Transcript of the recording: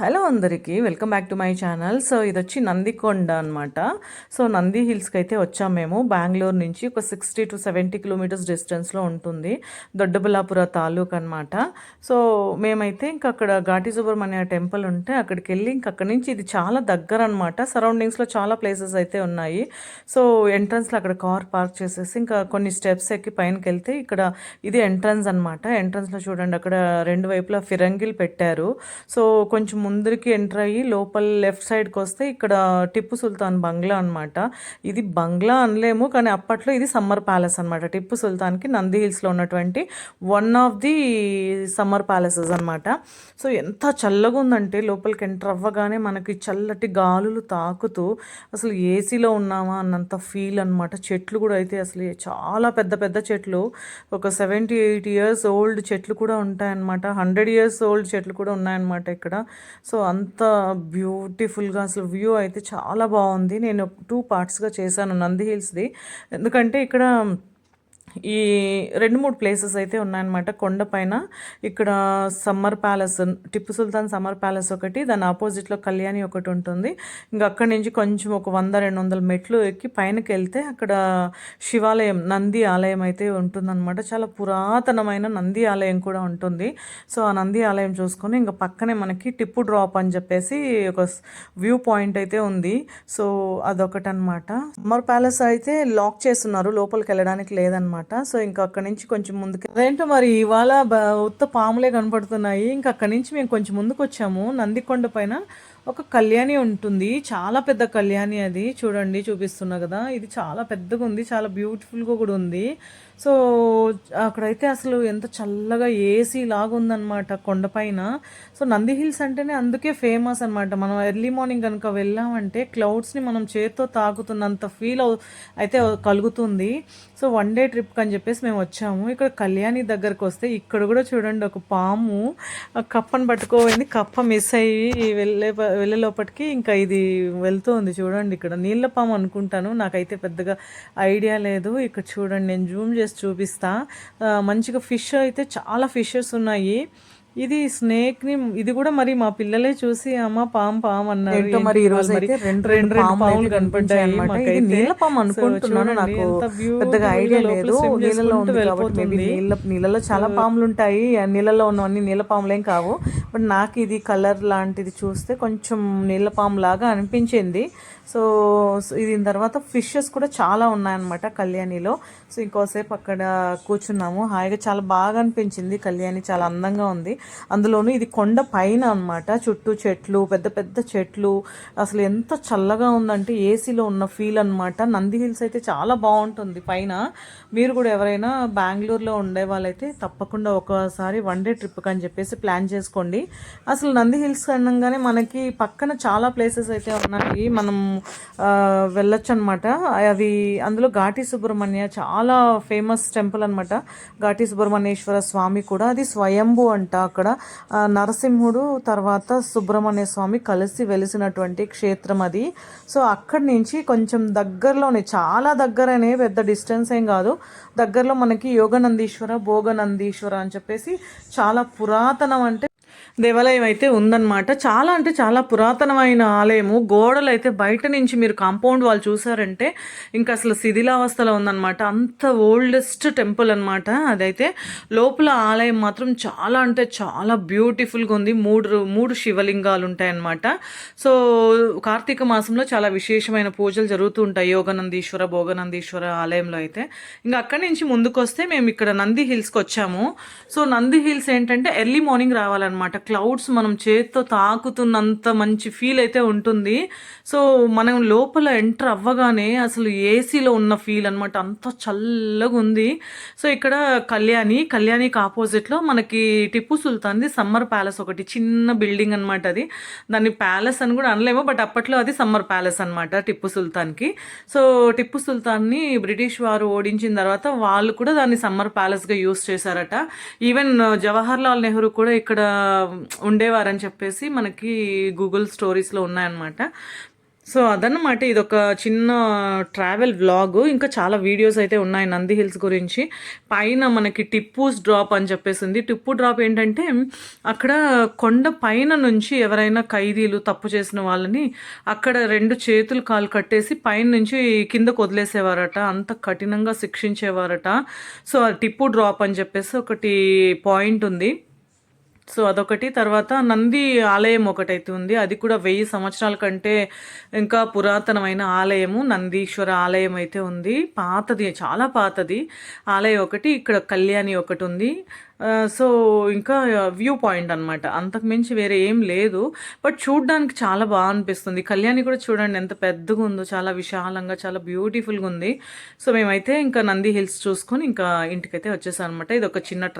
Hello అందరికీ welcome back to my channel. So ఇది వచ్చి నందికొండ అనమాట సో నంది హిల్స్కి అయితే వచ్చాము మేము. బెంగళూరు నుంచి ఒక సిక్స్టీ టు సెవెంటీ కిలోమీటర్స్ డిస్టెన్స్లో ఉంటుంది. దొడ్డబుల్లాపుర తాలూక్ అనమాట సో మేమైతే ఇంకా అక్కడ ఘాటి సుబ్రహ్మణ్య టెంపుల్ ఉంటే అక్కడికి వెళ్ళి ఇంక అక్కడి నుంచి ఇది చాలా దగ్గర అనమాట సరౌండింగ్స్లో చాలా ప్లేసెస్ అయితే ఉన్నాయి. సో ఎంట్రన్స్లో అక్కడ కార్ పార్క్ చేసేసి ఇంకా కొన్ని స్టెప్స్ ఎక్కి పైనకి వెళ్తే ఇక్కడ ఇది ఎంట్రన్స్ అనమాట ఎంట్రన్స్లో చూడండి అక్కడ రెండు వైపులా ఫిరంగిల్ పెట్టారు. సో కొంచెం ముందరికి ఎంటర్ అయ్యి లోపల లెఫ్ట్ సైడ్కి వస్తే ఇక్కడ టిప్పు సుల్తాన్ బంగ్లా అనమాట ఇది బంగ్లా అనలేము కానీ అప్పట్లో ఇది సమ్మర్ ప్యాలెస్ అనమాట టిప్పు సుల్తాన్కి నంది హిల్స్లో ఉన్నటువంటి one of the summer palaces అనమాట సో ఎంత చల్లగా ఉందంటే లోపలికి ఎంటర్ అవ్వగానే మనకి చల్లటి గాలులు తాకుతూ అసలు ఏసీలో ఉన్నామా అన్నంత ఫీల్ అనమాట చెట్లు కూడా అయితే అసలు చాలా పెద్ద పెద్ద చెట్లు. ఒక సెవెంటీ ఎయిట్ ఇయర్స్ ఓల్డ్ చెట్లు కూడా ఉంటాయన్నమాట. హండ్రెడ్ ఇయర్స్ ఓల్డ్ చెట్లు కూడా ఉన్నాయన్నమాట ఇక్కడ. సో అంత బ్యూటిఫుల్గా అసలు వ్యూ అయితే చాలా బాగుంది. నేను టూ పార్ట్స్గా చేశాను నంది హిల్స్ది. ఎందుకంటే ఇక్కడ ఈ రెండు మూడు ప్లేసెస్ అయితే ఉన్నాయన్నమాట. కొండపైన ఇక్కడ summer palace Tippu Sultan summer palace ఒకటి దాని ఆపోజిట్లో కళ్యాణి ఒకటి ఉంటుంది. ఇంకా అక్కడి నుంచి కొంచెం ఒక వంద రెండు వందల మెట్లు ఎక్కి పైనకి వెళ్తే అక్కడ శివాలయం నంది ఆలయం అయితే ఉంటుందన్నమాట. చాలా పురాతనమైన నంది ఆలయం కూడా ఉంటుంది. సో ఆ నంది ఆలయం చూసుకొని ఇంకా పక్కనే మనకి టిప్పు డ్రాప్ అని చెప్పేసి ఒక వ్యూ పాయింట్ అయితే ఉంది. సో అదొకటి అనమాట సమ్మర్ ప్యాలెస్ అయితే లాక్ చేస్తున్నారు. లోపలికి వెళ్ళడానికి లేదనమాట అనమాట. సో ఇంకా అక్కడ నుంచి కొంచెం ముందుకు అదేంటో మరి ఇవాళ ఉత్త పాములే కనపడుతున్నాయి. ఇంకా అక్కడి నుంచి మేము కొంచెం ముందుకు వచ్చాము నందికొండ పైన ఒక కళ్యాణి ఉంటుంది. చాలా పెద్ద కళ్యాణి అది. చూడండి చూపిస్తున్నా కదా. ఇది చాలా పెద్దగా ఉంది. చాలా బ్యూటిఫుల్గా కూడా ఉంది. సో అక్కడైతే అసలు ఎంత చల్లగా ఏసీ లాగా ఉందన్నమాట కొండపైన సో నంది హిల్స్ అంటేనే అందుకే ఫేమస్ అనమాట మనం ఎర్లీ మార్నింగ్ కనుక వెళ్ళామంటే క్లౌడ్స్ని మనం చేత్తో తాకుతున్నంత ఫీల్ అయితే కలుగుతుంది. సో వన్ డే ట్రిప్ అని చెప్పేసి మేము వచ్చాము. ఇక్కడ కళ్యాణి దగ్గరకు వస్తే ఇక్కడ కూడా చూడండి ఒక పాము. కప్పను పట్టుకోపోయింది కప్ప మిస్ అయ్యి వెళ్ళే వెళ్ళే లోపలికి ఇంకా ఇది వెళ్తూ ఉంది చూడండి ఇక్కడ. నీళ్ళ పాము అనుకుంటాను. నాకైతే పెద్దగా ఐడియా లేదు. ఇక్కడ చూడండి నేను జూమ్ చేసి చూపిస్తా. మంచిగా ఫిష్ అయితే చాలా ఫిషెస్ ఉన్నాయి. ఇది స్నేక్ని ఇది కూడా మరి మా పిల్లలే చూసి అమ్మ పామ్ పామ్ అన్నారు. మరి ఈ రోజు అయితే రెండు రెండు పాములు కనపడ్డాయి అన్నమాట. నీళ్ళ పాము అనుకుంటున్నాను నాకు పెద్దగా ఐడియా లేదు. నీళ్ళలో ఉంది కాబట్టి నీళ్ళ నీళ్ళలో చాలా పాములు ఉంటాయి. నీళ్ళలో ఉన్నవన్నీ నీళ్ళ పాములేం కావు. బట్ నాకు ఇది కలర్ లాంటిది చూస్తే కొంచెం నీళ్ళపాం లాగా అనిపించింది. సో ఇది తర్వాత ఫిషెస్ కూడా చాలా ఉన్నాయన్నమాట కళ్యాణిలో. సో ఇంకోసేపు అక్కడ కూర్చున్నాము. హాయిగా చాలా బాగా అనిపించింది. కళ్యాణి చాలా అందంగా ఉంది. అందులోనూ ఇది కొండ పైన అనమాట చుట్టూ చెట్లు పెద్ద పెద్ద చెట్లు. అసలు ఎంత చల్లగా ఉందంటే ఏసీలో ఉన్న ఫీల్ అనమాట నంది హిల్స్ అయితే చాలా బాగుంటుంది పైన. మీరు కూడా ఎవరైనా బెంగళూరులో ఉండే వాళ్ళైతే తప్పకుండా ఒకసారి వన్ డే ట్రిప్ అని చెప్పేసి ప్లాన్ చేసుకోండి. అసలు నంది హిల్స్ అనగానే మనకి పక్కన చాలా ప్లేసెస్ అయితే ఉన్నాయి. మనం వెళ్ళొచ్చు అనమాట అవి అందులో ఘాటి సుబ్రహ్మణ్య చాలా ఫేమస్ టెంపుల్ అనమాట ఘాటి సుబ్రహ్మణ్యేశ్వర స్వామి కూడా. అది స్వయంభు అంట అక్కడ. నరసింహుడు తర్వాత సుబ్రహ్మణ్య స్వామి కలిసి వెలిసినటువంటి క్షేత్రం అది. సో అక్కడి నుంచి కొంచెం దగ్గరలోనే చాలా దగ్గరనే పెద్ద డిస్టెన్స్ ఏం కాదు. దగ్గరలో మనకి యోగనందీశ్వర భోగనందీశ్వర అని చెప్పేసి చాలా పురాతనం అంటే దేవాలయం అయితే ఉందన్నమాట. చాలా అంటే చాలా పురాతనమైన ఆలయము. గోడలు అయితే బయట నుంచి మీరు కాంపౌండ్ వాళ్ళు చూసారంటే ఇంకా అసలు శిథిలావస్థలో ఉందన్నమాట. అంత ఓల్డెస్ట్ టెంపుల్ అనమాట అదైతే లోపల ఆలయం మాత్రం చాలా అంటే చాలా బ్యూటిఫుల్గా ఉంది. మూడు మూడు శివలింగాలు ఉంటాయన్నమాట సో కార్తీక మాసంలో చాలా విశేషమైన పూజలు జరుగుతూ ఉంటాయి. యోగనందీశ్వర భోగనందీశ్వర ఆలయంలో అయితే. ఇంకా అక్కడి నుంచి ముందుకు వస్తే మేము ఇక్కడ నంది హిల్స్కి వచ్చాము సో నంది హిల్స్ ఏంటంటే ఎర్లీ మార్నింగ్ రావాలన్నమాట. క్లౌడ్స్ మనం చేతితో తాకుతున్నంత మంచి ఫీల్ అయితే ఉంటుంది. సో మనం లోపల ఎంటర్ అవ్వగానే అసలు ఏసీలో ఉన్న ఫీల్ అనమాట అంత చల్లగా ఉంది సో ఇక్కడ కళ్యాణి కళ్యాణికి ఆపోజిట్లో మనకి టిప్పు సుల్తాన్ది సమ్మర్ ప్యాలెస్ ఒకటి చిన్న బిల్డింగ్ అనమాట అది. దాన్ని ప్యాలెస్ అని కూడా అనలేము బట్ అప్పట్లో అది సమ్మర్ ప్యాలెస్ అనమాట టిప్పు సుల్తాన్కి సో టిప్పు సుల్తాన్ని బ్రిటిష్ వారు ఓడించిన తర్వాత వాళ్ళు కూడా దాన్ని సమ్మర్ ప్యాలెస్గా యూస్ చేశారట. ఈవెన్ జవహర్ లాల్ నెహ్రూ కూడా ఇక్కడ ఉండేవారని చెప్పేసి మనకి గూగుల్ స్టోరీస్లో ఉన్నాయన్నమాట. సో అదన్నమాట ఇది ఒక చిన్న ట్రావెల్ వ్లాగ్ ఇంకా చాలా వీడియోస్ అయితే ఉన్నాయి నంది హిల్స్ గురించి. పైన మనకి టిప్పూస్ డ్రాప్ అని చెప్పేసి ఉంది టిప్పు డ్రాప్ ఏంటంటే అక్కడ కొండ పైన నుంచి ఎవరైనా ఖైదీలు తప్పు చేసిన వాళ్ళని అక్కడ రెండు చేతులు కాలు కట్టేసి పైన నుంచి కిందకు వదిలేసేవారట. అంత కఠినంగా శిక్షించేవారట. సో ఆ టిప్పు డ్రాప్ అని చెప్పేసి ఒకటి పాయింట్ ఉంది. సో అదొకటి. తర్వాత నంది ఆలయం ఒకటైతే ఉంది. అది కూడా వెయ్యి సంవత్సరాల కంటే ఇంకా పురాతనమైన ఆలయము. నందీశ్వర ఆలయం అయితే ఉంది. పాతది చాలా పాతది. ఆలయం ఒకటి ఇక్కడ కళ్యాణి ఒకటి ఉంది. సో ఇంకా వ్యూ పాయింట్ అనమాట అంతకుమించి వేరే ఏం లేదు. బట్ చూడడానికి చాలా బాగా అనిపిస్తుంది. కళ్యాణి కూడా చూడండి ఎంత పెద్దగా ఉందో చాలా విశాలంగా చాలా బ్యూటిఫుల్గా ఉంది. సో మేమైతే ఇంకా నంది హిల్స్ చూసుకొని ఇంకా ఇంటికైతే వచ్చేసాం అనమాట ఇది ఒక చిన్న ట్రా